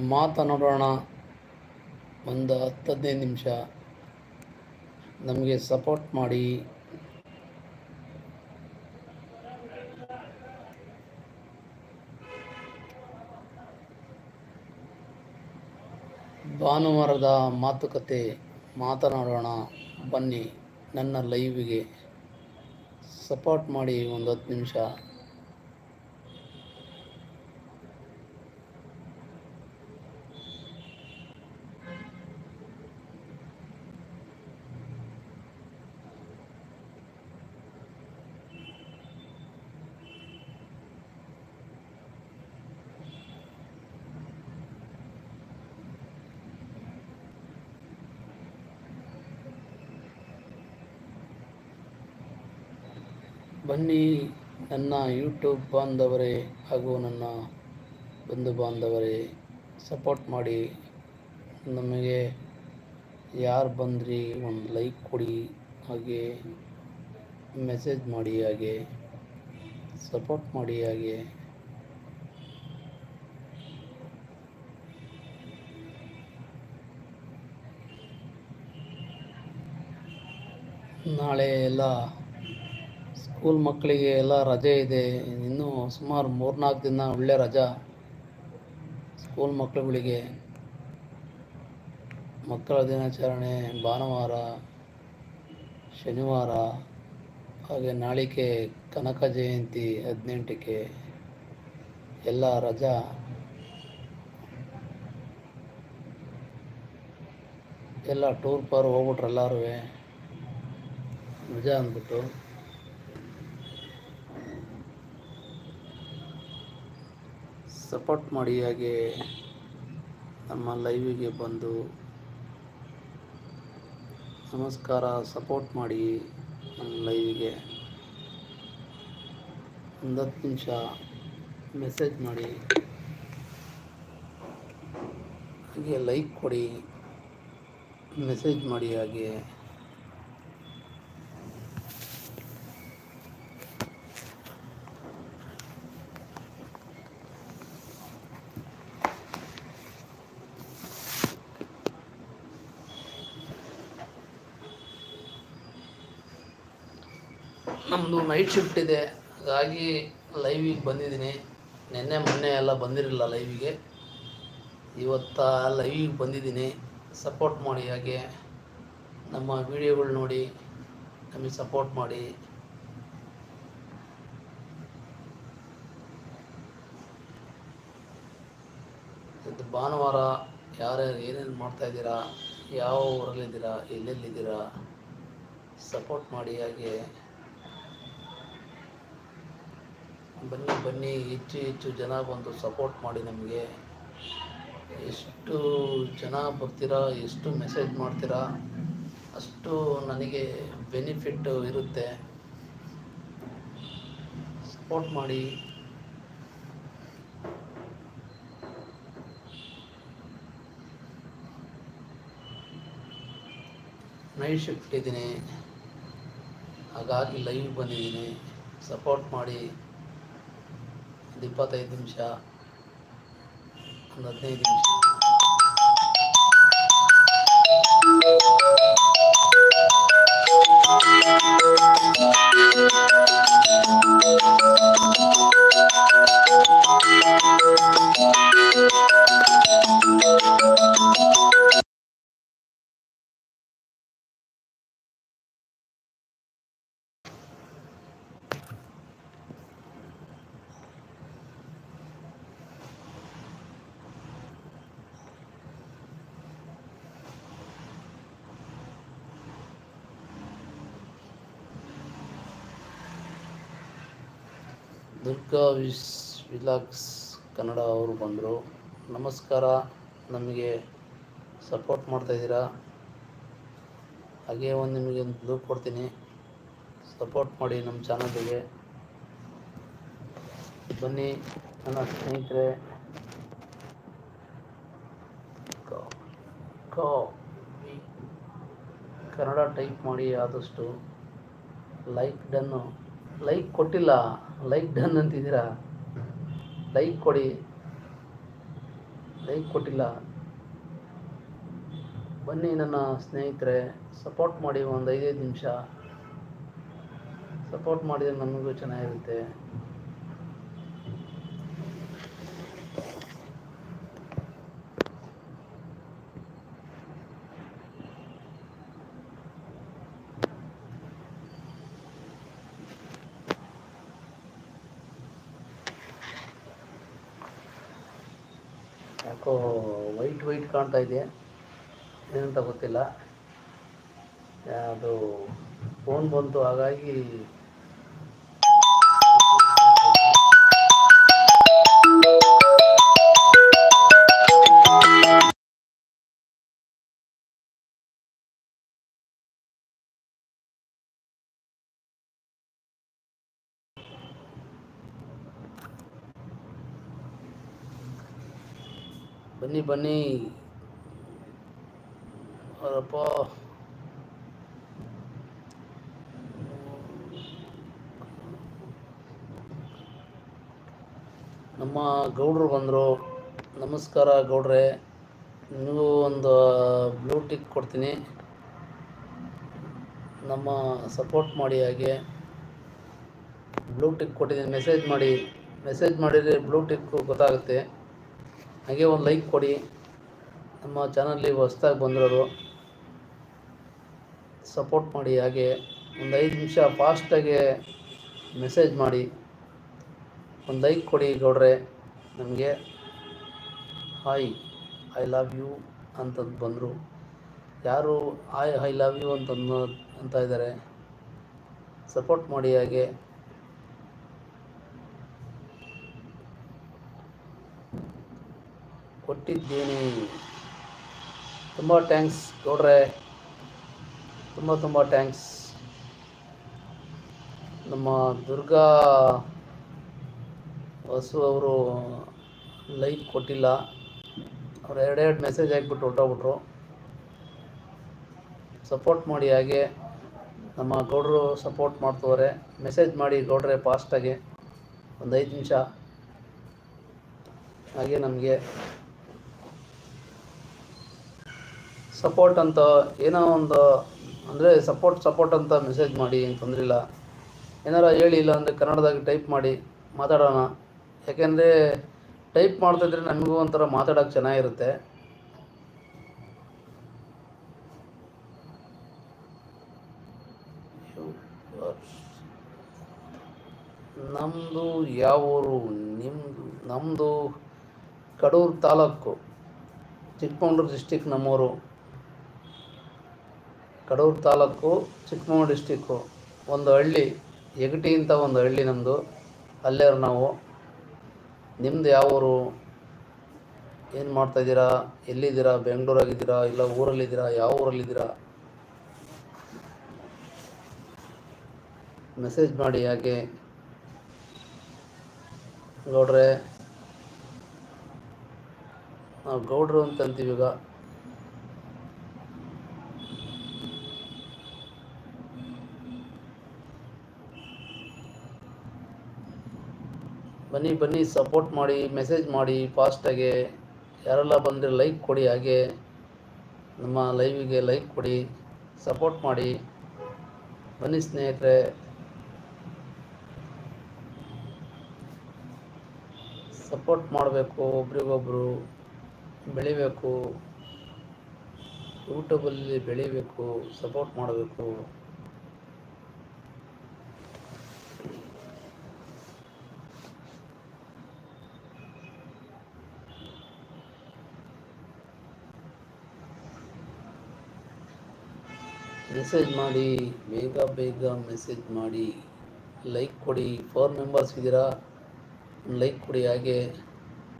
ಮಾತನಾಡೋಣ. ಒಂದು ಹತ್ತು ಹದಿನೈದು ನಿಮಿಷ. ನಮಗೆ ಸಪೋರ್ಟ್ ಮಾಡಿ. ಭಾನುವಾರದ ಮಾತುಕತೆ ಮಾತನಾಡೋಣ. ಬನ್ನಿ ನನ್ನ ಲೈವಿಗೆ. ಸಪೋರ್ಟ್ ಮಾಡಿ ಒಂದು ಹತ್ತು ನಿಮಿಷ. ಬನ್ನಿ, ನನ್ನ ಯೂಟ್ಯೂಬ್ ಬಾಂಧವರೇ ಹಾಗೂ ನನ್ನ ಬಂಧು ಬಾಂಧವರೇ ಸಪೋರ್ಟ್ ಮಾಡಿ. ನಮಗೆ ಯಾರು ಬಂದ್ರಿ ಒಂದು ಲೈಕ್ ಕೊಡಿ, ಹಾಗೆ ಮೆಸೇಜ್ ಮಾಡಿ, ಹಾಗೆ ಸಪೋರ್ಟ್ ಮಾಡಿ, ಹಾಗೆ. ನಾಳೆ ಎಲ್ಲ ಸ್ಕೂಲ್ ಮಕ್ಕಳಿಗೆ ಎಲ್ಲ ರಜೆ ಇದೆ. ಇನ್ನೂ ಸುಮಾರು ಮೂರ್ನಾಲ್ಕು ದಿನ ಒಳ್ಳೆ ರಜಾ ಸ್ಕೂಲ್ ಮಕ್ಕಳುಗಳಿಗೆ. ಮಕ್ಕಳ ದಿನಾಚರಣೆ ಭಾನುವಾರ, ಶನಿವಾರ, ಹಾಗೆ ನಾಳಿಕೆ ಕನಕ ಜಯಂತಿ ಹದಿನೆಂಟಕ್ಕೆ ಎಲ್ಲ ರಜಾ. ಎಲ್ಲ ಟೂರ್ ಪಾರ್ ಹೋಗ್ಬಿಟ್ರು ಎಲ್ಲರೂ ರಜಾ ಅಂದ್ಬಿಟ್ಟು. ಸಪೋರ್ಟ್ ಮಾಡಿ ಹಾಗೆ ನಮ್ಮ ಲೈವಿಗೆ ಬಂದು ನಮಸ್ಕಾರ, ಸಪೋರ್ಟ್ ಮಾಡಿ ನಮ್ಮ ಲೈವಿಗೆ. ಒಂದು ಹತ್ತು ನಿಮಿಷ ಮೆಸೇಜ್ ಮಾಡಿ. ಹಾಗೆ ಲೈಕ್ ಕೊಡಿ, ಮೆಸೇಜ್ ಮಾಡಿ ಹಾಗೆ ನಮ್ಮದು ನೈಟ್ ಶಿಫ್ಟ್ ಇದೆ. ಹಾಗಾಗಿ ಲೈವಿಗೆ ಬಂದಿದ್ದೀನಿ. ನಿನ್ನೆ, ಮೊನ್ನೆ ಎಲ್ಲ ಬಂದಿರಲಿಲ್ಲ ಲೈವಿಗೆ ಇವತ್ತ ಲೈವಿಗೆ ಬಂದಿದ್ದೀನಿ. ಸಪೋರ್ಟ್ ಮಾಡಿ ಹಾಗೆ. ನಮ್ಮ ವಿಡಿಯೋಗಳು ನೋಡಿ ನಮಗೆ ಸಪೋರ್ಟ್ ಮಾಡಿ. ಇದು ಭಾನುವಾರ ಯಾರ್ಯಾರು ಏನೇನು ಮಾಡ್ತಾಯಿದ್ದೀರಾ ಯಾವ ಊರಲ್ಲಿದ್ದೀರಾ, ಎಲ್ಲೆಲ್ಲಿದ್ದೀರಾ ಸಪೋರ್ಟ್ ಮಾಡಿ ಹಾಗೆ. ಬನ್ನಿ ಬನ್ನಿ, ಹೆಚ್ಚು ಹೆಚ್ಚು ಜನ ಬಂದು ಸಪೋರ್ಟ್ ಮಾಡಿ ನಮಗೆ. ಎಷ್ಟು ಜನ ಬರ್ತೀರಾ, ಎಷ್ಟು ಮೆಸೇಜ್ ಮಾಡ್ತೀರಾ, ಅಷ್ಟು ನನಗೆ ಬೆನಿಫಿಟ್ ಇರುತ್ತೆ. ಸಪೋರ್ಟ್ ಮಾಡಿ. ನೈಟ್ ಶಿಫ್ಟ್ ಇದ್ದೀನಿ. ಹಾಗಾಗಿ ಲೈವ್ ಬಂದಿದ್ದೀನಿ. ಸಪೋರ್ಟ್ ಮಾಡಿ. ಇಪ್ಪತ್ತೈದು ನಿಮಿಷ ಒಂದು ಹದಿನೈದು ನಿಮಿಷ. ದುರ್ಗಾ ವಿಸ್, ವಿಲಾಕ್ಸ್ ಕನ್ನಡ ಅವರು ಬಂದರು. ನಮಸ್ಕಾರ. ನಮಗೆ ಸಪೋರ್ಟ್ ಮಾಡ್ತಾಯಿದ್ದೀರಾ ಹಾಗೇ ಒಂದು ನಿಮಗೆ ಒಂದು ಬ್ಲೂ ಕೊಡ್ತೀನಿ. ಸಪೋರ್ಟ್ ಮಾಡಿ ನಮ್ಮ ಚಾನಲ್ಗೆ ಬನ್ನಿ ನನ್ನ ಸ್ನೇಹಿತರೆ. ಕನ್ನಡ ಟೈಪ್ ಮಾಡಿ ಆದಷ್ಟು ಲೈಕ್ ಡನ್ನು ಲೈಕ್ ಕೊಟ್ಟಿಲ್ಲ. ಲೈಕ್ ಡನ್ ಅಂತಿದ್ದೀರಾ? ಲೈಕ್ ಕೊಡಿ. ಲೈಕ್ ಕೊಟ್ಟಿಲ್ಲ. ಬನ್ನಿ ನನ್ನ ಸ್ನೇಹಿತರೆ, ಸಪೋರ್ಟ್ ಮಾಡಿ ಒಂದು ಐದೈದು ನಿಮಿಷ. ಸಪೋರ್ಟ್ ಮಾಡಿದರೆ ನಮಗೂ ಚೆನ್ನಾಗಿರುತ್ತೆ. ಕಾಣ್ತಾ ಇದೆ. ಏನಂತ ಗೊತ್ತಿಲ್ಲ. ಅದು ಫೋನ್ ಬಂತು ಹಾಗಾಗಿ ಬನ್ನಿ ಬನ್ನಿ. ಅವರಪ್ಪ ನಮ್ಮ ಗೌಡ್ರು ಬಂದರು. ನಮಸ್ಕಾರ ಗೌಡ್ರೆ. ನೀವು ಒಂದು ಬ್ಲೂ ಟಿಕ್ ಕೊಡ್ತೀನಿ. ನಮ್ಮ ಸಪೋರ್ಟ್ ಮಾಡಿ ಹಾಗೆ. ಬ್ಲೂ ಟಿಕ್ ಕೊಟ್ಟಿದ್ದೀನಿ. ಮೆಸೇಜ್ ಮಾಡಿ. ಮೆಸೇಜ್ ಮಾಡಿದರೆ ಬ್ಲೂ ಟಿಕ್ ಗೊತ್ತಾಗುತ್ತೆ. ಹಾಗೆ ಒಂದು ಲೈಕ್ ಕೊಡಿ. ನಮ್ಮ ಚಾನಲ್ಲಿ ಹೊಸ್ದಾಗಿ ಬಂದಿರೋರು. ಸಪೋರ್ಟ್ ಮಾಡಿ ಹಾಗೆ ಒಂದು ಐದು ನಿಮಿಷ ಫಾಸ್ಟಾಗಿ ಮೆಸೇಜ್ ಮಾಡಿ. ಒಂದು ಲೈಕ್ ಕೊಡಿ ಗೌಡ್ರೆ, ನಮಗೆ. ಹಾಯ್, ಐ ಲವ್ ಯು ಅಂತಂದು ಬಂದರು. ಯಾರು ಹಾಯ್, ಐ ಲವ್ ಯು ಅಂತ ಅಂತ ಇದ್ದಾರೆ. ಸಪೋರ್ಟ್ ಮಾಡಿ ಹಾಗೆ. ಕೊಟ್ಟಿದ್ದೀನಿ. ತುಂಬ ಥ್ಯಾಂಕ್ಸ್ ಗೌಡ್ರೆ. ತುಂಬ ತುಂಬ ಥ್ಯಾಂಕ್ಸ್. ನಮ್ಮ ದುರ್ಗಾ ವಸು ಅವರು ಲೈಕ್ ಕೊಟ್ಟಿಲ್ಲ. ಅವ್ರು ಎರಡೆರಡು ಮೆಸೇಜ್ ಹಾಕ್ಬಿಟ್ಟು ಹೊರಟೋಗ್ಬಿಟ್ರು. ಸಪೋರ್ಟ್ ಮಾಡಿ ಹಾಗೆ ನಮ್ಮ ಗೌಡರು ಸಪೋರ್ಟ್ ಮಾಡ್ತವ್ರೆ. ಮೆಸೇಜ್ ಮಾಡಿ ಗೌಡ್ರೆ ಫಾಸ್ಟಾಗಿ ಒಂದು ಐದು ನಿಮಿಷ. ಹಾಗೆ ನಮಗೆ ಸಪೋರ್ಟ್ ಅಂತ ಏನೋ ಒಂದು ಅಂದರೆ ಸಪೋರ್ಟ್ ಸಪೋರ್ಟ್ ಅಂತ ಮೆಸೇಜ್ ಮಾಡಿ, ಏನು ತೊಂದರೆ ಇಲ್ಲ. ಏನಾರ ಹೇಳಿ, ಇಲ್ಲ ಅಂದರೆ ಕನ್ನಡದಾಗ ಟೈಪ್ ಮಾಡಿ, ಮಾತಾಡೋಣ. ಯಾಕೆಂದರೆ ಟೈಪ್ ಮಾಡ್ತಾಯಿದ್ರೆ ನಮಗೂ ಒಂಥರ ಮಾತಾಡೋಕೆ ಚೆನ್ನಾಗಿರುತ್ತೆ. ನಮ್ಮದು ಯಾವ ಊರು? ನಿಮ್ಮದು ನಮ್ಮದು ಕಡೂರು ತಾಲೂಕು. ಚಿಕ್ಕಮಗಳೂರು ಡಿಸ್ಟಿಕ್ ನಮ್ಮೂರು. ಕಡೂರು ತಾಲೂಕು ಚಿಕ್ಕಮಗಳೂರು ಡಿಸ್ಟಿಕ್ಕು. ಒಂದು ಹಳ್ಳಿ ಎಗಟಿ ಅಂತ ಒಂದು ಹಳ್ಳಿ ನಮ್ಮದು ಅಲ್ಲೇರು ನಾವು. ನಿಮ್ಮದು ಯಾವ ಊರು? ಏನು ಮಾಡ್ತಾಯಿದ್ದೀರಾ ಎಲ್ಲಿದ್ದೀರಾ? ಬೆಂಗಳೂರಾಗಿದ್ದೀರಾ? ಇಲ್ಲ ಊರಲ್ಲಿದ್ದೀರಾ? ಯಾವ ಊರಲ್ಲಿದ್ದೀರಾ? ಮೆಸೇಜ್ ಮಾಡಿ ಯಾಕೆ? ಗೌಡ್ರೆ. ನಾವು ಗೌಡ್ರು ಅಂತ ಅಂತೀವಿ ಬನ್ನಿ ಬನ್ನಿ ಸಪೋರ್ಟ್ ಮಾಡಿ ಮೆಸೇಜ್ ಮಾಡಿ ಫಾಸ್ಟಾಗೆ ಯಾರೆಲ್ಲ ಬಂದರೆ ಲೈಕ್ ಕೊಡಿ ಹಾಗೆ. ನಮ್ಮ ಲೈವಿಗೆ ಲೈಕ್ ಕೊಡಿ ಸಪೋರ್ಟ್ ಮಾಡಿ. ಬನ್ನಿ ಸ್ನೇಹಿತರೆ. ಸಪೋರ್ಟ್ ಮಾಡಬೇಕು ಒಬ್ರಿಗೊಬ್ಬರು ಬೆಳಿಬೇಕು. ಯೂಟ್ಯೂಬಲ್ಲಿ ಬೆಳಿಬೇಕು ಸಪೋರ್ಟ್ ಮಾಡಬೇಕು. ಮೆಸೇಜ್ ಮಾಡಿ, ಬೇಗ ಬೇಗ ಮೆಸೇಜ್ ಮಾಡಿ ಲೈಕ್ ಕೊಡಿ. ಫೋರ್ ಮೆಂಬರ್ಸ್ ಇದ್ದೀರಾ? ಲೈಕ್ ಕೊಡಿ ಹಾಗೆ.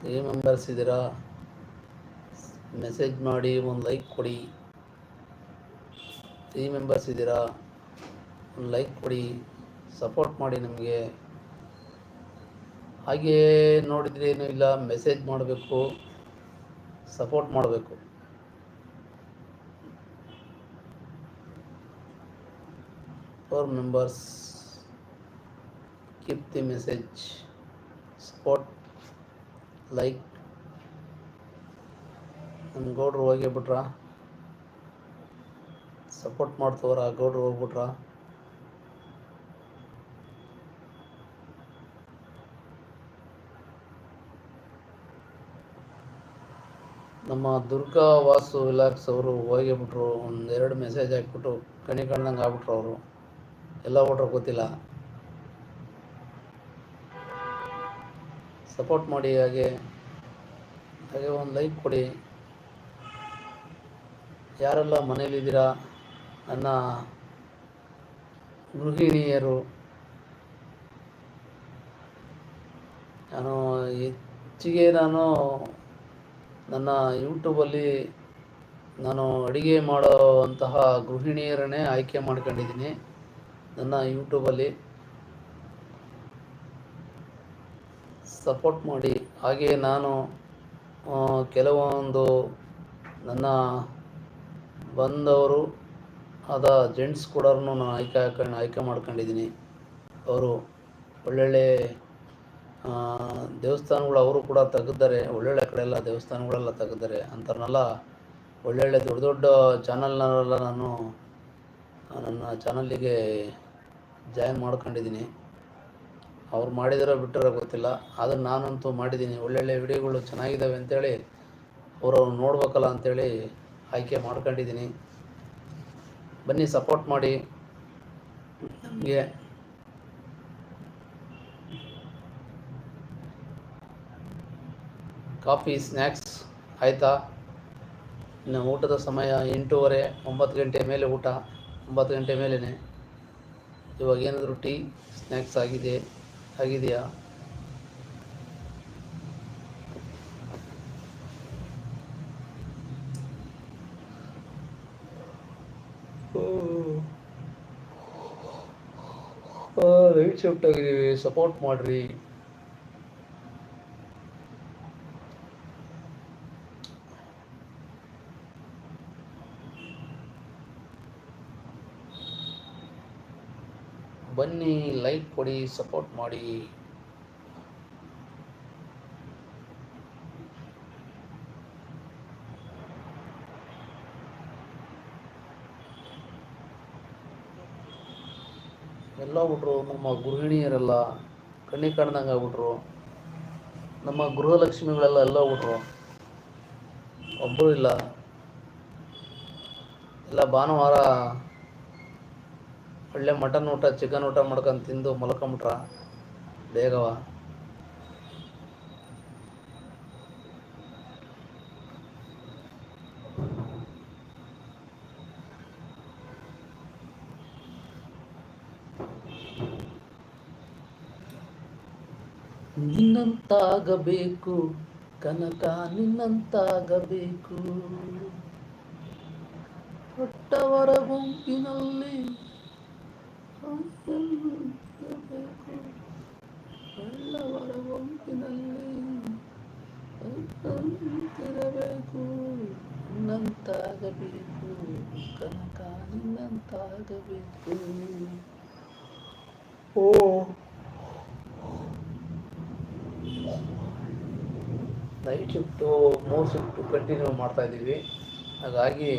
ತ್ರೀ ಮೆಂಬರ್ಸ್ ಇದ್ದೀರಾ? ಮೆಸೇಜ್ ಮಾಡಿ, ಒಂದು ಲೈಕ್ ಕೊಡಿ. ತ್ರೀ ಮೆಂಬರ್ಸ್ ಇದ್ದೀರಾ? ಒಂದು ಲೈಕ್ ಕೊಡಿ. ಸಪೋರ್ಟ್ ಮಾಡಿ ನಮಗೆ. ಹಾಗೇ ನೋಡಿದರೆ ಏನೂ ಇಲ್ಲ. ಮೆಸೇಜ್ ಮಾಡಬೇಕು. ಸಪೋರ್ಟ್ ಮಾಡಬೇಕು. Four members keep the message. Like like ನಮ್ಮ ಗೌಡ್ರು ಹೋಗೇ ಬಿಟ್ರ? ಸಪೋರ್ಟ್ ಮಾಡ್ತವ್ರ ಗೌಡ್ರು ಹೋಗ್ಬಿಟ್ರ? ನಮ್ಮ ದುರ್ಗಾ ವಾಸು ವಿಲಾಕ್ಸ್ ಅವರು ಹೋಗಿಬಿಟ್ರು ಒಂದೆರಡು ಮೆಸೇಜ್ ಹಾಕ್ಬಿಟ್ಟು ಕಣಿ ಕಣ್ದಂಗೆ ಆಗ್ಬಿಟ್ರು ಅವರು. ಎಲ್ಲ ಬಿಟ್ರು ಗೊತ್ತಿಲ್ಲ. ಸಪೋರ್ಟ್ ಮಾಡಿ ಹಾಗೆ ಹಾಗೆ ಒಂದು ಲೈಕ್ ಕೊಡಿ. ಯಾರೆಲ್ಲ ಮನೇಲಿದ್ದೀರಾ ನನ್ನ ಗೃಹಿಣಿಯರು, ನಾನು ಹೆಚ್ಚಿಗೆ ನಾನು ನನ್ನ ಯೂಟ್ಯೂಬಲ್ಲಿ ನಾನು ಅಡುಗೆ ಮಾಡುವಂತಹ ಗೃಹಿಣಿಯರನ್ನೇ ಆಯ್ಕೆ ಮಾಡ್ಕೊಂಡಿದ್ದೀನಿ. ನನ್ನ ಯೂಟ್ಯೂಬಲ್ಲಿ ಸಪೋರ್ಟ್ ಮಾಡಿ. ಹಾಗೆ ನಾನು ಕೆಲವೊಂದು ನನ್ನ ಬಂದವರು ಆದ ಜೆಂಟ್ಸ್ ಕೂಡ ನಾನು ಆಯ್ಕೆ ಹಾಕೊಂಡು, ಆಯ್ಕೆ ಮಾಡ್ಕೊಂಡಿದ್ದೀನಿ. ಅವರು ಒಳ್ಳೊಳ್ಳೆ ದೇವಸ್ಥಾನಗಳು ಅವರು ಕೂಡ ತೆಗೆದ್ದಾರೆ ಒಳ್ಳೊಳ್ಳೆ ಕಡೆ ಎಲ್ಲ ದೇವಸ್ಥಾನಗಳೆಲ್ಲ ತೆಗೆದ್ದಾರೆ ಅಂಥವ್ರನ್ನೆಲ್ಲ ಒಳ್ಳೊಳ್ಳೆ ದೊಡ್ಡ ದೊಡ್ಡ ಚಾನಲ್ನೆಲ್ಲ ನಾನು, ನನ್ನ ಚಾನಲ್ಲಿಗೆ ಜಾಯಿನ್ ಮಾಡ್ಕೊಂಡಿದ್ದೀನಿ. ಅವ್ರು ಮಾಡಿದಾರೋ ಬಿಟ್ಟಿರೋ ಗೊತ್ತಿಲ್ಲ. ಅದನ್ನು ನಾನಂತೂ ಮಾಡಿದ್ದೀನಿ. ಒಳ್ಳೊಳ್ಳೆ ವಿಡಿಯೋಗಳು ಚೆನ್ನಾಗಿದ್ದಾವೆ ಅಂತೇಳಿ ಅವರು ನೋಡ್ಬೇಕಲ್ಲ ಅಂತೇಳಿ ಆಯ್ಕೆ ಮಾಡ್ಕೊಂಡಿದ್ದೀನಿ. ಬನ್ನಿ ಸಪೋರ್ಟ್ ಮಾಡಿ. ನಮಗೆ ಕಾಫಿ, ಸ್ನ್ಯಾಕ್ಸ್ ಆಯಿತಾ? ಇನ್ನು ಊಟದ ಸಮಯ ಎಂಟೂವರೆ, ಒಂಬತ್ತು ಗಂಟೆ ಮೇಲೆ ಊಟ, ಒಂಬತ್ತು ಗಂಟೆ ಮೇಲೇ ಇವಾಗ ಏನಾದರೂ ಟೀ ಸ್ನ್ಯಾಕ್ಸ್ ಆಗಿದೆ ಆಗಿದೆಯಾ ಲೈಟ್ ಶಿಫ್ಟ್ ಆಗಿದ್ದೀವಿ ಸಪೋರ್ಟ್ ಮಾಡಿರಿ ಬನ್ನಿ ಲೈಕ್ ಕೊಡಿ ಸಪೋರ್ಟ್ ಮಾಡಿ. ಎಲ್ಲ ಬಿಟ್ರು ನಮ್ಮ ಗೃಹಿಣಿಯರೆಲ್ಲ, ಕಣ್ಣಿ ಕಾಣ್ದಂಗೆ ಆಗ್ಬಿಟ್ರು. ನಮ್ಮ ಗೃಹಲಕ್ಷ್ಮಿಗಳೆಲ್ಲ ಎಲ್ಲ ಬಿಟ್ರು ಒಬ್ಬರು ಇಲ್ಲ. ಎಲ್ಲ ಭಾನುವಾರ ಒಳ್ಳೆ ಮಟನ್ ಊಟ ಚಿಕನ್ ಊಟ ಮಾಡ್ಕೊಂಡು ತಿಂದು ಮಲ್ಕೊಂಬಿಟ್ರ ಬೇಗವ? ನಿನ್ನಂತಾಗಬೇಕು ಕನಕ ನಿನ್ನಂತಾಗಬೇಕು. ಹೊಟ್ಟವರ ಗುಂಪಿನಲ್ಲಿ ಒಳ್ಳವರ ಗುಂಪಿನಲ್ಲಿ ತಿರಬೇಕು ನಂತಾಗಬೇಕು ಕನಕ ನಿನ್ನಂತಾಗಬೇಕು ಓ. ನೈಟ್ ಶಿಫ್ಟು ಮೂರು ಶಿಫ್ಟು ಕಂಟಿನ್ಯೂ ಮಾಡ್ತಾ ಇದ್ದೀವಿ. ಹಾಗಾಗಿ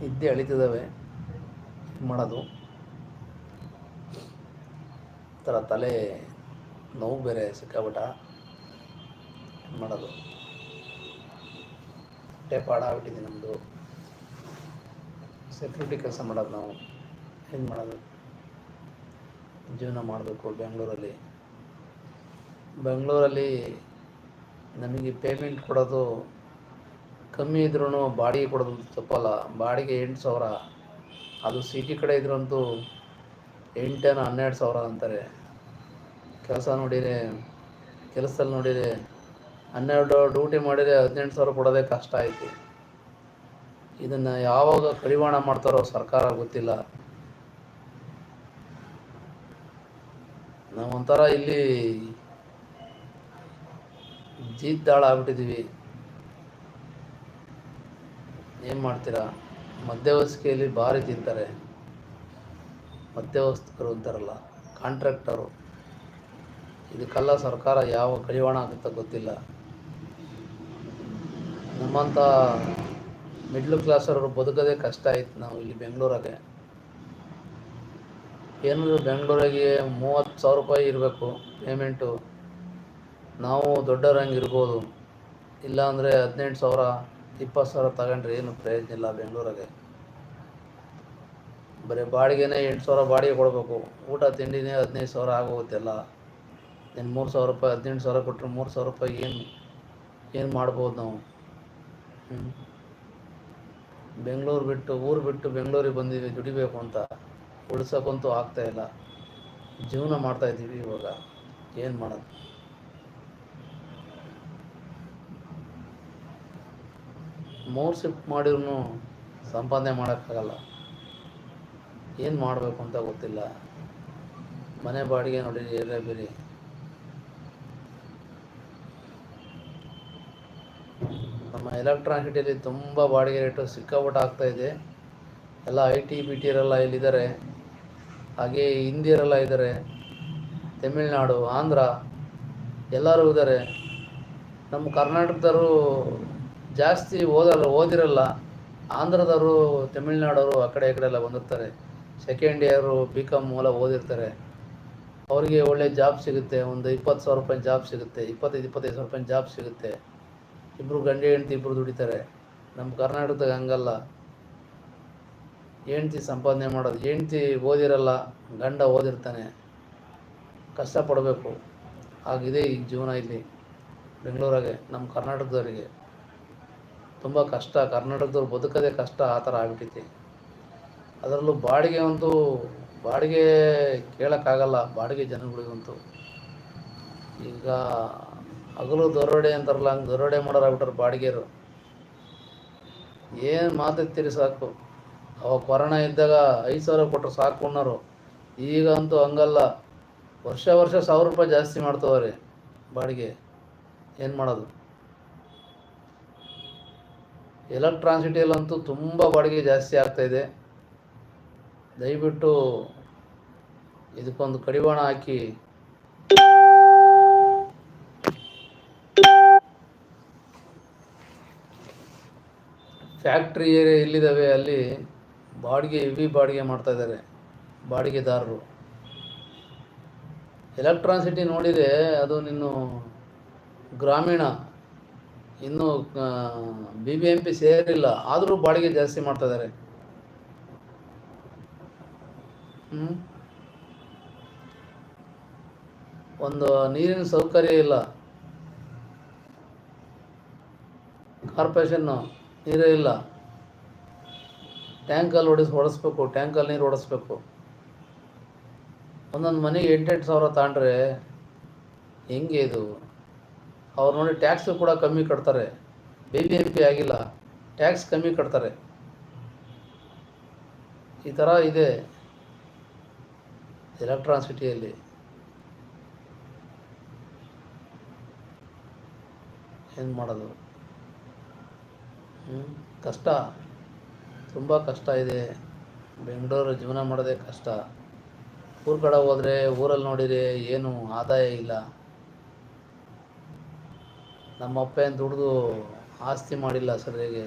ನಿದ್ದೆ ಅಳಿತಿದ್ದಾವೆ ಮಾಡೋದು. ಥರ ತಲೆ ನೋವು ಬೇರೆ ಸಿಕ್ಕಾಬಿಟ್ಟ ಏನು ಮಾಡೋದು? ಪಾಡ ಆಗ್ಬಿಟ್ಟಿದೆ ನಮ್ಮದು ಸೆಕ್ಯೂರಿಟಿ ಕೆಲಸ ಮಾಡೋದು ನಾವು. ಏನು ಮಾಡೋದು? ಜೀವನ ಮಾಡಬೇಕು ಬೆಂಗಳೂರಲ್ಲಿ. ಬೆಂಗಳೂರಲ್ಲಿ ನಮಗೆ ಪೇಮೆಂಟ್ ಕೊಡೋದು ಕಮ್ಮಿ ಇದ್ರೂ ಬಾಡಿಗೆ ಕೊಡೋದು ತಪ್ಪಲ್ಲ ಬಾಡಿಗೆ ಎಂಟು ಸಾವಿರ. ಅದು ಸಿಟಿ ಕಡೆ ಇದ್ರಂತೂ ಎಂಟೇನೋ ಹನ್ನೆರಡು ಸಾವಿರ ಅಂತಾರೆ. ಕೆಲಸ ನೋಡಿರಿ, ಕೆಲಸದಲ್ಲಿ ನೋಡಿರಿ, ಹನ್ನೆರಡು ಡ್ಯೂಟಿ ಮಾಡಿದರೆ ಹದಿನೆಂಟು ಸಾವಿರ ಕೊಡೋದೇ ಕಷ್ಟ ಐತಿ ಇದನ್ನು ಯಾವಾಗ ಕಡಿವಾಣ ಮಾಡ್ತಾರೋ ಸರ್ಕಾರ ಗೊತ್ತಿಲ್ಲ. ನಾವು ಒಂಥರ ಇಲ್ಲಿ ಜೀದ್ದಾಳ ಆಗ್ಬಿಟ್ಟಿದ್ದೀವಿ ಏನು ಮಾಡ್ತೀರಾ? ಮಧ್ಯವಸಿಕೆಯಲ್ಲಿ ಭಾರಿ ತಿಂತಾರೆ. ಮಧ್ಯವಸ್ಥಕರು ಅಂತಾರಲ್ಲ ಕಾಂಟ್ರಾಕ್ಟರು ಇದಕ್ಕೆಲ್ಲ ಸರ್ಕಾರ ಯಾವ ಕಡಿವಾಣ ಆಗುತ್ತೋ ಗೊತ್ತಿಲ್ಲ. ನಮ್ಮ ನಮ್ಮಂಥ ಮಿಡ್ಲ್ ಕ್ಲಾಸವರು ಬದುಕೋದೇ ಕಷ್ಟ ಆಯ್ತು ನಾವು ಇಲ್ಲಿ ಬೆಂಗಳೂರಾಗೆ. ಏನಾದರೂ ಬೆಂಗಳೂರಿಗೆ ಮೂವತ್ತು ಸಾವಿರ ರೂಪಾಯಿ ಇರಬೇಕು ಪೇಮೆಂಟು ನಾವು ದೊಡ್ಡವ್ರಂಗೆ ಇರ್ಬೋದು. ಇಲ್ಲಾಂದರೆ ಹದಿನೆಂಟು ಸಾವಿರ, ಇಪ್ಪತ್ತು ಸಾವಿರ ತಗೊಂಡ್ರೆ ಏನು ಪ್ರಯೋಜನ ಇಲ್ಲ ಬೆಂಗಳೂರಾಗೆ. ಬರೀ ಬಾಡಿಗೆನೇ ಎಂಟು ಸಾವಿರ ಬಾಡಿಗೆ ಕೊಡಬೇಕು. ಊಟ ತಿಂಡಿನೇ ಹದಿನೈದು ಸಾವಿರ ಆಗೋಗುತ್ತೆಲ್ಲ. ಇನ್ನು ಮೂರು ಸಾವಿರ ರೂಪಾಯಿ, ಹದಿನೆಂಟು ಸಾವಿರ ಕೊಟ್ಟರೆ ಮೂರು ಸಾವಿರ ರೂಪಾಯಿ ಏನು ಏನು ಮಾಡ್ಬೋದು ನಾವು? ಹ್ಞೂ ಬೆಂಗಳೂರು ಬಿಟ್ಟು, ಊರು ಬಿಟ್ಟು ಬೆಂಗಳೂರಿಗೆ ಬಂದಿದ್ವಿ ದುಡಿಬೇಕು ಅಂತ. ಉಳ್ಸೋಕ್ಕಂತೂ ಆಗ್ತಾಯಿಲ್ಲ ಜೀವನ ಮಾಡ್ತಾಯಿದ್ದೀವಿ ಇವಾಗ. ಏನು ಮಾಡೋದು? ಮೂರು ಶಿಫ್ಟ್ ಮಾಡಿದ್ರು ಸಂಪಾದನೆ ಮಾಡೋಕ್ಕಾಗಲ್ಲ. ಏನು ಮಾಡಬೇಕು ಅಂತ ಗೊತ್ತಿಲ್ಲ. ಮನೆ ಬಾಡಿಗೆ ನೋಡಿ ಎಲ್ಲ ಬೇರೆ. ನಮ್ಮ ಎಲೆಕ್ಟ್ರಾನಿಕ್ ಸಿಟಿಯಲ್ಲಿ ತುಂಬ ಬಾಡಿಗೆ ರೇಟು ಸಿಕ್ಕಾಪಟ್ಟೆ ಆಗ್ತಾಯಿದೆ ಎಲ್ಲ ಐ ಟಿ ಬಿ ಟಿ ಇರೆಲ್ಲ ಇಲ್ಲಿದ್ದಾರೆ. ಹಾಗೆ ಹಿಂದಿಯರೆಲ್ಲ ಇದ್ದಾರೆ. ತಮಿಳ್ನಾಡು, ಆಂಧ್ರ ಎಲ್ಲರೂ ಇದ್ದಾರೆ. ನಮ್ಮ ಕರ್ನಾಟಕದವರು ಜಾಸ್ತಿ ಓದಲ್ಲ, ಓದಿರಲ್ಲ. ಆಂಧ್ರದವರು, ತಮಿಳ್ನಾಡವರು ಆ ಕಡೆ ಈ ಕಡೆ ಎಲ್ಲ ಬಂದಿರ್ತಾರೆ. ಸೆಕೆಂಡ್ ಇಯರು ಬಿ ಕಾಮ್ ಮೂಲ ಓದಿರ್ತಾರೆ. ಅವರಿಗೆ ಒಳ್ಳೆ ಜಾಬ್ ಸಿಗುತ್ತೆ, ಒಂದು ಇಪ್ಪತ್ತು ಸಾವಿರ ರೂಪಾಯಿ ಜಾಬ್ ಸಿಗುತ್ತೆ, ಇಪ್ಪತ್ತೈದು ಇಪ್ಪತ್ತೈದು ಸಾವಿರ ರೂಪಾಯಿ ಜಾಬ್ ಸಿಗುತ್ತೆ. ಇಬ್ಬರು ಗಂಡ ಹೆಂಡ್ತಿ ಇಬ್ಬರು ದುಡಿತಾರೆ. ನಮ್ಮ ಕರ್ನಾಟಕದಾಗ ಹಂಗಲ್ಲ. ಹೆಂಡ್ತಿ ಸಂಪಾದನೆ ಮಾಡೋದು, ಹೆಂಡ್ತಿ ಓದಿರಲ್ಲ, ಗಂಡ ಓದಿರ್ತಾನೆ. ಕಷ್ಟಪಡಬೇಕು. ಆಗಿದೆ ಈ ಜೀವನ ಇಲ್ಲಿ, ಬೆಂಗಳೂರಾಗೆ ನಮ್ಮ ಕರ್ನಾಟಕದವರಿಗೆ. ತುಂಬ ಕಷ್ಟ, ಕರ್ನಾಟಕದವ್ರು ಬದುಕೋದೇ ಕಷ್ಟ, ಆ ಥರ ಆಗ್ಬಿಟ್ಟೈತಿ ಅದರಲ್ಲೂ ಬಾಡಿಗೆ ಅಂತೂ ಬಾಡಿಗೆ ಕೇಳೋಕ್ಕಾಗಲ್ಲ, ಬಾಡಿಗೆ ಜನಗಳಿಗಂತೂ. ಈಗ ಹಗಲು ದರೋಡೆ ಅಂತಾರಲ್ಲ, ಹಂಗೆ ದರೋಡೆ ಮಾಡೋರಾಗ್ಬಿಟ್ರೆ ಬಾಡಿಗೆರು ಏನು ಮಾತಾಡ್ತೀರಿ ಸಾಕು. ಅವಾಗ ಕೊರೋನಾ ಇದ್ದಾಗ ಐದು ಸಾವಿರ ಕೊಟ್ಟರು ಸಾಕು ಅನ್ನೋರು. ಈಗ ಅಂತೂ ಹಂಗಲ್ಲ. ವರ್ಷ ವರ್ಷ ಸಾವಿರ ರೂಪಾಯಿ ಜಾಸ್ತಿ ಮಾಡ್ತವ್ರೆ ಬಾಡಿಗೆ. ಏನು ಮಾಡೋದು? ಎಲೆಕ್ಟ್ರಾನ್ಸಿಟಿಯಲ್ಲಂತೂ ತುಂಬ ಬಾಡಿಗೆ ಜಾಸ್ತಿ ಆಗ್ತಾಯಿದೆ ದಯವಿಟ್ಟು ಇದಕ್ಕೊಂದು ಕಡಿವಾಣ ಹಾಕಿ. ಫ್ಯಾಕ್ಟ್ರಿ ಏರಿಯಾ ಎಲ್ಲಿದ್ದಾವೆ ಅಲ್ಲಿ ಬಾಡಿಗೆ ಹೆವಿ ಬಾಡಿಗೆ ಮಾಡ್ತಾ ಇದ್ದಾರೆ ಬಾಡಿಗೆದಾರರು. ಎಲೆಕ್ಟ್ರಾನ್ಸಿಟಿ ನೋಡಿದರೆ ಅದು ನೀನು ಗ್ರಾಮೀಣ, ಇನ್ನೂ ಬಿ ಬಿ ಎಂ ಪಿ ಸೇರಿಲ್ಲ, ಆದರೂ ಬಾಡಿಗೆ ಜಾಸ್ತಿ ಮಾಡ್ತಾಯಿದ್ದಾರೆ ಹ್ಞೂ ಒಂದು ನೀರಿನ ಸೌಕರ್ಯ ಇಲ್ಲ. ಕಾರ್ಪೊರೇಷನ್ನು ನೀರೇ ಇಲ್ಲ. ಟ್ಯಾಂಕಲ್ಲಿ ಹೊಡಿಸ್ ಹೊಡೆಸ್ಬೇಕು ಟ್ಯಾಂಕಲ್ಲಿ ನೀರು ಹೊಡೆಸ್ಬೇಕು ಒಂದೊಂದು ಮನೆಗೆ ಎಂಟೆಂಟು ಸಾವಿರ ತಾಂಡ್ರೆ ಹೆಂಗೆ ಇದು? ಅವ್ರು ನೋಡಿ ಟ್ಯಾಕ್ಸು ಕೂಡ ಕಮ್ಮಿ ಕಟ್ತಾರೆ. ಬಿ ಬಿ ಎಂ ಪಿ ಆಗಿಲ್ಲ. ಟ್ಯಾಕ್ಸ್ ಕಮ್ಮಿ ಕಟ್ತಾರೆ. ಈ ಥರ ಇದೆ. ಎಲೆಕ್ಟ್ರಾನ್ಸಿಟಿಯಲ್ಲಿ. ಏನು ಮಾಡೋದು? ಕಷ್ಟ. ತುಂಬ ಕಷ್ಟ ಇದೆ. ಬೆಂಗಳೂರು ಜೀವನ ಮಾಡೋದೇ ಕಷ್ಟ. ಊರ ಕಡೆ ಹೋದರೆ ಊರಲ್ಲಿ ನೋಡಿದರೆ ಏನು ಆದಾಯ ಇಲ್ಲ. ನಮ್ಮ ಅಪ್ಪ ಏನು ದುಡಿದು ಆಸ್ತಿ ಮಾಡಿಲ್ಲ ಸರಿಯಾಗಿ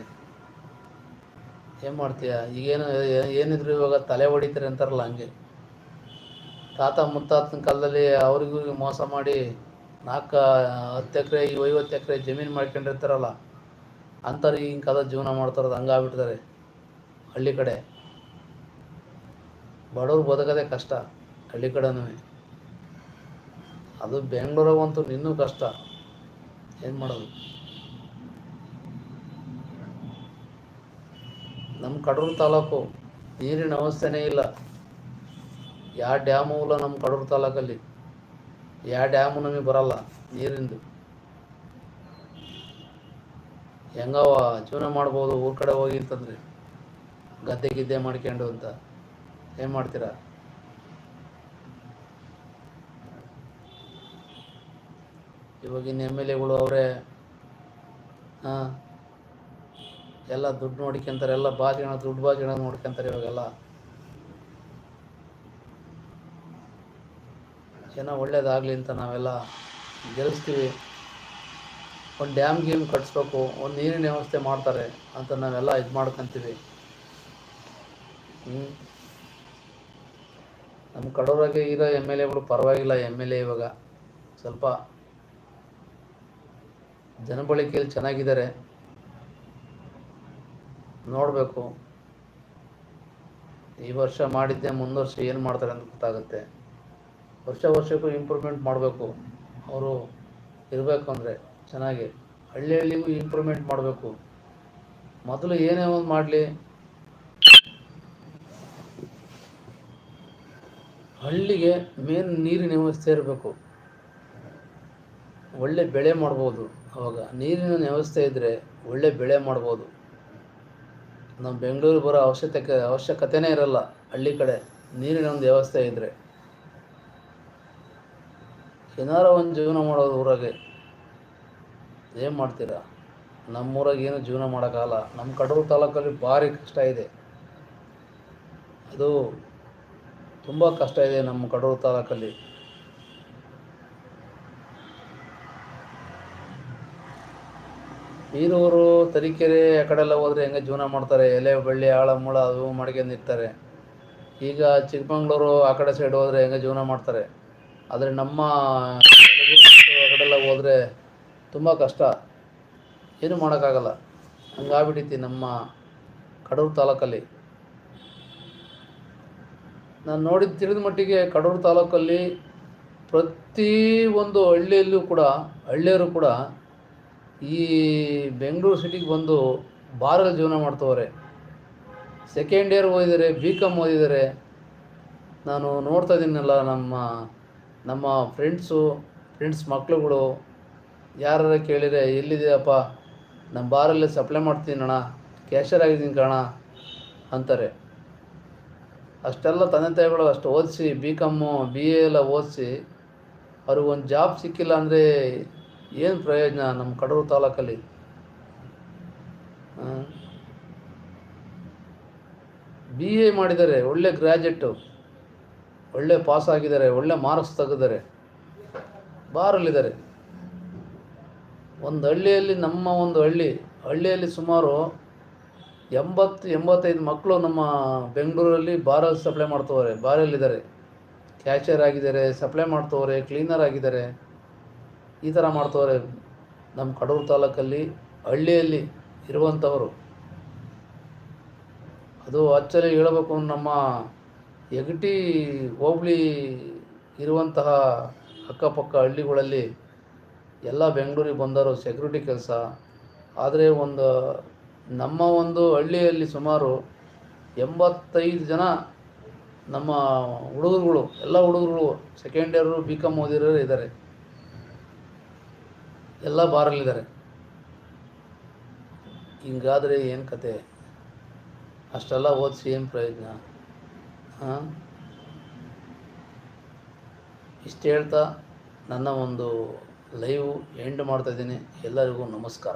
ಏನು ಮಾಡ್ತೀಯ? ಈಗೇನು, ಏನಿದ್ರು ಇವಾಗ ತಲೆ ಹೊಡಿತಾರೆ ಅಂತಾರಲ್ಲ ಹಂಗೆ. ತಾತ ಮುತ್ತಾತನ ಕಾಲದಲ್ಲಿ ಅವ್ರಿಗೂ ಮೋಸ ಮಾಡಿ ನಾಲ್ಕು ಹತ್ತು ಎಕರೆ, ಐವತ್ತು ಎಕರೆ ಜಮೀನು ಮಾಡ್ಕೊಂಡಿರ್ತಾರಲ್ಲ ಅಂಥವ್ರು ಈಗಿನ ಕಾಲದ ಜೀವನ ಮಾಡ್ತಾರದು ಹಂಗಾಗ್ಬಿಟ್ಟಿದ್ದಾರೆ ಹಳ್ಳಿ ಕಡೆ. ಬಡವ್ರು ಬದುಕೋದೇ ಕಷ್ಟ, ಹಳ್ಳಿ ಕಡೆನೂ. ಅದು ಬೆಂಗಳೂರಾಗಂತೂ ಇನ್ನೂ ಕಷ್ಟ. ಏನು ಮಾಡೋದು? ನಮ್ಮ ಕಡೂರು ತಾಲೂಕು ನೀರಿನ ಅವಸ್ಥೆನೇ ಇಲ್ಲ. ಯಾವ ಡ್ಯಾಮು ಇಲ್ಲ ನಮ್ಮ ಕಡೂರು ತಾಲೂಕಲ್ಲಿ. ಯಾವ ಡ್ಯಾಮು ನಮಗೆ ಬರಲ್ಲ, ನೀರಿಂದು. ಹೆಂಗವ ಜೀವನ ಮಾಡ್ಬೋದು, ಊರ ಕಡೆ ಹೋಗಿ ಅಂತಂದ್ರೆ. ಗದ್ದೆ ಗಿದ್ದೆ ಮಾಡ್ಕೊಂಡು ಅಂತ. ಏನು ಮಾಡ್ತೀರಾ? ಇವಾಗಿನ ಎಂ ಎಲ್ ಎಗಳು ಅವರೇ, ಹಾಂ. ಎಲ್ಲ ದುಡ್ಡು ನೋಡ್ಕೊಂತಾರೆ, ಎಲ್ಲ ಬಾಜಿಣ ದುಡ್ಡು ಬಾಜಿ ನೋಡ್ಕೊಂತಾರೆ ಇವಾಗೆಲ್ಲ. ಏನೋ ಒಳ್ಳೇದಾಗಲಿ ಅಂತ ನಾವೆಲ್ಲ ಗೆಲ್ಲಿಸ್ತೀವಿ ಒಂದು ಡ್ಯಾಮ್ ಗೇಮ್ ಕಟ್ಸ್ಬೇಕು, ಒಂದು ನೀರಿನ ವ್ಯವಸ್ಥೆ ಮಾಡ್ತಾರೆ ಅಂತ ನಾವೆಲ್ಲ ಇದು ಮಾಡ್ಕೊತೀವಿ. ಹ್ಞೂ ನಮ್ಮ ಕಡೂರಾಗೆ ಇರೋ ಎಂ ಎಲ್ ಎಗಳು ಪರವಾಗಿಲ್ಲ ಎಂ ಎಲ್ ಎ ಇವಾಗ. ಸ್ವಲ್ಪ ಜನಬಳಿಕೆಯಲ್ಲಿ ಚೆನ್ನಾಗಿದ್ದಾರೆ. ನೋಡಬೇಕು. ಈ ವರ್ಷ ಮಾಡಿದ್ದೆ, ಮುಂದೆ ವರ್ಷ ಏನು ಮಾಡ್ತಾರೆ ಅಂತ ಗೊತ್ತಾಗುತ್ತೆ. ವರ್ಷ ವರ್ಷಕ್ಕೂ ಇಂಪ್ರೂವ್ಮೆಂಟ್ ಮಾಡಬೇಕು. ಅವರು ಇರಬೇಕು ಅಂದರೆ ಚೆನ್ನಾಗಿ. ಹಳ್ಳಿ ಹಳ್ಳಿಗೂ ಇಂಪ್ರೂವ್ಮೆಂಟ್ ಮಾಡಬೇಕು. ಮೊದಲು ಏನೇ ಒಂದು ಮಾಡಲಿ. ಹಳ್ಳಿಗೆ ಮೇನ್ ನೀರಿನ ವ್ಯವಸ್ಥೆ ಇರಬೇಕು. ಒಳ್ಳೆ ಬೆಳೆ ಮಾಡ್ಬೋದು ಅವಾಗ. ನೀರಿನ ವ್ಯವಸ್ಥೆ ಇದ್ದರೆ ಒಳ್ಳೆ ಬೆಳೆ ಮಾಡ್ಬೋದು. ನಮ್ಮ ಬೆಂಗಳೂರು ಬರೋ ಅವಶ್ಯಕತೆ, ಅವಶ್ಯಕತೆನೇ ಇರಲ್ಲ ಹಳ್ಳಿ ಕಡೆ. ನೀರಿನ ಒಂದು ವ್ಯವಸ್ಥೆ ಇದ್ದರೆ ಏನಾರ ಒಂದು ಜೀವನ ಮಾಡೋದು ಊರಾಗೆ. ಏನು ಮಾಡ್ತೀರಾ? ನಮ್ಮೂರಾಗ ಏನು ಜೀವನ ಮಾಡೋಕ್ಕಾಗಲ್ಲ. ನಮ್ಮ ಕಡೂರು ತಾಲೂಕಲ್ಲಿ ಭಾರಿ ಕಷ್ಟ ಇದೆ. ಅದು ತುಂಬ ಕಷ್ಟ ಇದೆ ನಮ್ಮ ಕಡೂರು ತಾಲೂಕಲ್ಲಿ. ಬೀರೂರು ತರೀಕೆರೆ ಆ ಕಡೆ ಎಲ್ಲ ಹೋದರೆ ಹೆಂಗೆ ಜೀವನ ಮಾಡ್ತಾರೆ? ಎಲೆ, ಬಳ್ಳಿ, ಆಳ, ಮೂಳ ಅದು ಮಾಡ್ಕೊಂಡಿರ್ತಾರೆ ಈಗ ಚಿಕ್ಕಮಂಗ್ಳೂರು ಆ ಕಡೆ ಸೈಡ್ ಹೋದರೆ ಹೆಂಗೆ ಜೀವನ ಮಾಡ್ತಾರೆ? ಆದರೆ ನಮ್ಮ ಕಡೆಲ್ಲ ಹೋದರೆ ತುಂಬ ಕಷ್ಟ. ಏನು ಮಾಡೋಕ್ಕಾಗಲ್ಲ. ಹಂಗಾಗ್ಬಿಟ್ಟೈತಿ ನಮ್ಮ ಕಡೂರು ತಾಲೂಕಲ್ಲಿ. ನಾನು ನೋಡಿದ ತಿಳಿದ ಮಟ್ಟಿಗೆ ಕಡೂರು ತಾಲೂಕಲ್ಲಿ ಪ್ರತಿ ಒಂದು ಹಳ್ಳಿಯಲ್ಲೂ ಕೂಡ, ಹಳ್ಳಿಯರು ಕೂಡ ಈ ಬೆಂಗಳೂರು ಸಿಟಿಗೆ ಬಂದು ಬಾರಲ್ಲಿ ಜೀವನ ಮಾಡ್ತವ್ರೆ. ಸೆಕೆಂಡ್ ಇಯರ್ ಓದಿದ್ದಾರೆ ಬಿ ಕಾಮ್ ಓದಿದ್ದಾರೆ ನಾನು ನೋಡ್ತಾ ಇದ್ದೀನಲ್ಲ ನಮ್ಮ ನಮ್ಮ ಫ್ರೆಂಡ್ಸು ಫ್ರೆಂಡ್ಸ್ ಮಕ್ಳುಗಳು ಯಾರ ಕೇಳಿದರೆ ಎಲ್ಲಿದೆಯಪ್ಪ ನಮ್ಮ ಬಾರಲ್ಲಿ ಸಪ್ಲೈ ಮಾಡ್ತೀನಿ ಅಣ್ಣ. ಕ್ಯಾಶರ್ ಆಗಿದ್ದೀನಿ ಕಣ ಅಂತಾರೆ. ಅಷ್ಟೆಲ್ಲ ತಂದೆ ತಾಯಿಗಳು ಅಷ್ಟು ಓದಿಸಿ ಬಿ ಕಾಮು ಬಿ ಎ ಎಲ್ಲ ಓದಿಸಿ ಅವ್ರಿಗೊಂದು ಜಾಬ್ ಸಿಕ್ಕಿಲ್ಲ ಅಂದರೆ ಏನು ಪ್ರಯೋಜನ ನಮ್ಮ ಕಡೂರು ತಾಲೂಕಲ್ಲಿ? ಬಿ ಎ ಮಾಡಿದ್ದಾರೆ, ಒಳ್ಳೆ ಗ್ರ್ಯಾಜುಯೇಟು ಒಳ್ಳೆ ಪಾಸ್ ಆಗಿದ್ದಾರೆ, ಒಳ್ಳೆ ಮಾರ್ಕ್ಸ್ ತೆಗೆದರೆ ಬಾರಲ್ಲಿದ್ದಾರೆ. ಒಂದು ಹಳ್ಳಿಯಲ್ಲಿ, ನಮ್ಮ ಒಂದು ಹಳ್ಳಿ, ಹಳ್ಳಿಯಲ್ಲಿ ಸುಮಾರು ಎಂಬತ್ತು, ಎಂಬತ್ತೈದು ಮಕ್ಕಳು ನಮ್ಮ ಬೆಂಗಳೂರಲ್ಲಿ ಬಾರಲ್ಲಿ ಸಪ್ಲೈ ಮಾಡ್ತವ್ರೆ, ಬಾರಲ್ಲಿದ್ದಾರೆ. ಕ್ಯಾಚರ್ ಆಗಿದ್ದಾರೆ ಸಪ್ಲೈ ಮಾಡ್ತವ್ರೆ ಕ್ಲೀನರ್ ಆಗಿದ್ದಾರೆ. ಈ ಥರ ಮಾಡ್ತವ್ರೆ ನಮ್ಮ ಕಡೂರು ತಾಲೂಕಲ್ಲಿ, ಹಳ್ಳಿಯಲ್ಲಿ ಇರುವಂಥವರು ಅದು ಆ್ಯಕ್ಚುಲಿ ಹೇಳಬೇಕು ನಮ್ಮ ಯಗಟಿ ಹೋಬಳಿ ಇರುವಂತಹ ಅಕ್ಕಪಕ್ಕ ಹಳ್ಳಿಗಳಲ್ಲಿ ಎಲ್ಲ ಬೆಂಗಳೂರಿಗೆ ಬಂದವರು ಸೆಕ್ಯೂರಿಟಿ ಕೆಲಸ. ಆದರೆ ಒಂದು ನಮ್ಮ ಒಂದು ಹಳ್ಳಿಯಲ್ಲಿ ಸುಮಾರು ಎಂಬತ್ತೈದು ಜನ ನಮ್ಮ ಹುಡುಗರುಗಳು, ಎಲ್ಲ ಹುಡುಗರುಗಳು ಸೆಕೆಂಡ್ ಇಯರು ಬಿ ಕಾಮ್ ಓದಿರೋರು ಇದ್ದಾರೆ. ಎಲ್ಲ ಬಾರಲ್ಲಿದ್ದಾರೆ. ಹಿಂಗಾದರೆ ಏನು ಕತೆ? ಅಷ್ಟೆಲ್ಲ ಓದಿಸಿ ಏನು ಪ್ರಯೋಜನ? ಹಾಂ? ಇಷ್ಟು ಹೇಳ್ತಾ ನನ್ನ ಒಂದು ಲೈವ್ ಎಂಡ್ ಮಾಡ್ತಾಯಿದ್ದೀನಿ ಎಲ್ಲರಿಗೂ ನಮಸ್ಕಾರ.